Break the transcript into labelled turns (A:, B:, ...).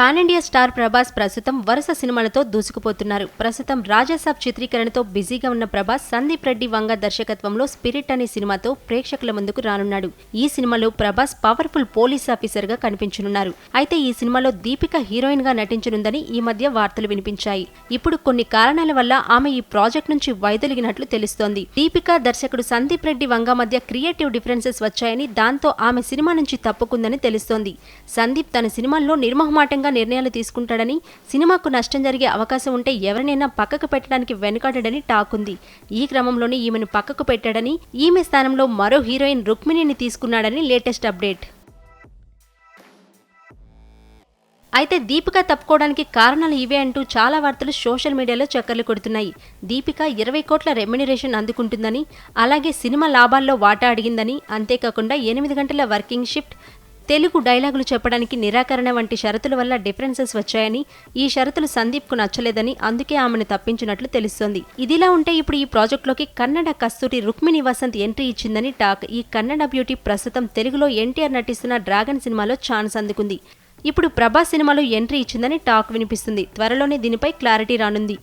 A: Pan India star Prabhas ప్రస్తుతం వరుస సినిమాలతో దూసుకుపోతున్నారు. ప్రస్తుతం రాజాసాబ్ చిత్రీకరణతో బిజీగా ఉన్న ప్రభాస్ సందీప్ రెడ్డి వంగ దర్శకత్వంలో స్పిరిట్ అనే సినిమాతో ప్రేక్షకుల ముందుకు రానున్నాడు. ఈ సినిమాలో ప్రభాస్ పవర్ఫుల్ పోలీస్ ఆఫీసర్గా కనిపించనున్నారు. అయితే ఈ సినిమాలో దీపిక హీరోయిన్గా నటించనుందని ఈ మధ్య వార్తలు వినిపించాయి. ఇప్పుడు కొన్ని కారణాల వల్ల ఆమె ఈ ప్రాజెక్ట్ నుంచి వైదొలిగినట్లు తెలుస్తోంది. దీపిక దర్శకుడు సందీప్ రెడ్డి వంగ మధ్య క్రియేటివ్ డిఫరెన్సెస్ వచ్చాయని దాంతో ఆమె సినిమా నుంచి తప్పుకుందని తెలుస్తోంది. సందీప్ తన సినిమాల్లో నిర్మహమాటంగా నిర్ణయాలు తీసుకుంటాడని సినిమాకు నష్టం జరిగే అవకాశం ఉంటే ఎవరినైనా పక్కకు పెట్టడానికి వెనుకాడడని టాక్ ఉంది ఈ క్రమంలోనే ఈమెను పక్కకు పెట్టాడని ఈమె స్థానంలో మరో హీరోయిన్ రుక్మిణిని తీసుకున్నాడని లేటెస్ట్ అప్డేట్. అయితే దీపిక తప్పుకోవడానికి కారణాలు ఇవే అంటూ చాలా వార్తలు సోషల్ మీడియాలో చక్కర్లు కొడుతున్నాయి. దీపిక ఇరవై కోట్ల రెమ్యునరేషన్ అందుకుంటుందని అలాగే సినిమా లాభాల్లో వాటా అడిగిందని అంతేకాకుండా ఎనిమిది గంటల వర్కింగ్ షిఫ్ట్ తెలుగు డైలాగులు చెప్పడానికి నిరాకరణ వంటి షరతుల వల్ల డిఫరెన్సెస్ వచ్చాయని ఈ షరతులు సందీప్కు నచ్చలేదని అందుకే ఆమెను తప్పించినట్లు తెలుస్తోంది. ఇదిలా ఉంటే ఇప్పుడు ఈ ప్రాజెక్టులోకి కన్నడ కస్తూరి రుక్మిణి వసంత్ ఎంట్రీ ఇచ్చిందని టాక్. ఈ కన్నడ బ్యూటీ ప్రస్తుతం తెలుగులో ఎన్టీఆర్ నటిస్తున్న డ్రాగన్ సినిమాలో ఛాన్స్ అందుకుంది. ఇప్పుడు ప్రభాస్ సినిమాలో ఎంట్రీ ఇచ్చిందని టాక్ వినిపిస్తుంది. త్వరలోనే దీనిపై క్లారిటీ రానుంది.